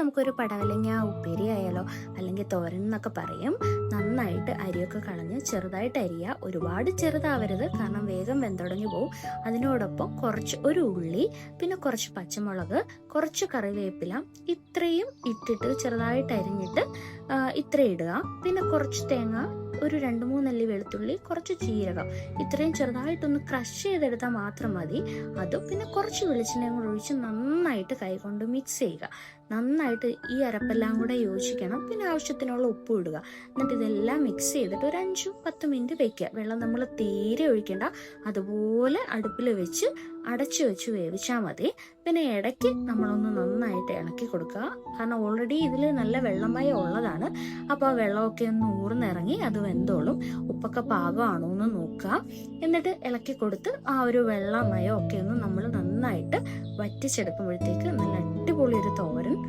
നമുക്കൊരു പടവലങ്ങ ഉപ്പേരി ആയാലോ അല്ലെങ്കിൽ തോരൻ എന്നൊക്കെ പറയും നന്നായിട്ട് അരിയൊക്കെ കളഞ്ഞ് ചെറുതായിട്ട് അരിയുക ഒരുപാട് ചെറുതാവരുത് കാരണം വേഗം വെന്തുടങ്ങി പോവും. അതിനോടൊപ്പം കുറച്ച് ഒരു ഉള്ളി പിന്നെ കുറച്ച് പച്ചമുളക് കുറച്ച് കറിവേപ്പില ഇത്രയും ഇട്ടിട്ട് ചെറുതായിട്ട് അരിഞ്ഞിട്ട് ഇത്രയും ഇത്ര ഇടുക. പിന്നെ കുറച്ച് തേങ്ങ ഒരു രണ്ട് മൂന്നല്ലി വെളുത്തുള്ളി കുറച്ച് ജീരകം. ഇത്രയും ചെറുതായിട്ടൊന്ന് ക്രഷ് ചെയ്തെടുത്താൽ മാത്രം മതി. അതും പിന്നെ കുറച്ച് വെളിച്ചെണ്ണയും കൂടെ ഒഴിച്ച് നന്നായിട്ട് കൈകൊണ്ട് മിക്സ് ചെയ്യുക. നന്നായിട്ട് ഈ അരപ്പെല്ലാം കൂടെ യോജിക്കണം. പിന്നെ ആവശ്യത്തിനുള്ള ഉപ്പ് ഇടുക. എന്നിട്ട് ഇതെല്ലാം മിക്സ് ചെയ്തിട്ട് ഒരു അഞ്ചു പത്ത് മിനിറ്റ് വെക്കുക വെള്ളം നമ്മൾ തീരെ ഒഴിക്കേണ്ട. അതുപോലെ അടുപ്പിൽ വെച്ച് അടച്ചു വെച്ച് വേവിച്ചാൽ മതി. പിന്നെ ഇടയ്ക്ക് നമ്മളൊന്ന് നന്നായിട്ട് ഇണക്കി കൊടുക്കുക. കാരണം ഓൾറെഡി ഇതിൽ നല്ല വെള്ളമയം ഉള്ളതാണ്. അപ്പോൾ ആ വെള്ളമൊക്കെ ഒന്ന് ഊർന്നിറങ്ങി അത് വെന്തോളും. ഉപ്പൊക്കെ പാകമാണോ എന്ന് നോക്കുക. എന്നിട്ട് ഇളക്കി കൊടുത്ത് ആ ഒരു വെള്ളമയ ഒക്കെ ഒന്ന് നമ്മൾ നന്നായിട്ട് വറ്റിച്ചെടുക്കുമ്പോഴത്തേക്ക് നല്ല അടിപൊളി ഒരു തോരൻ.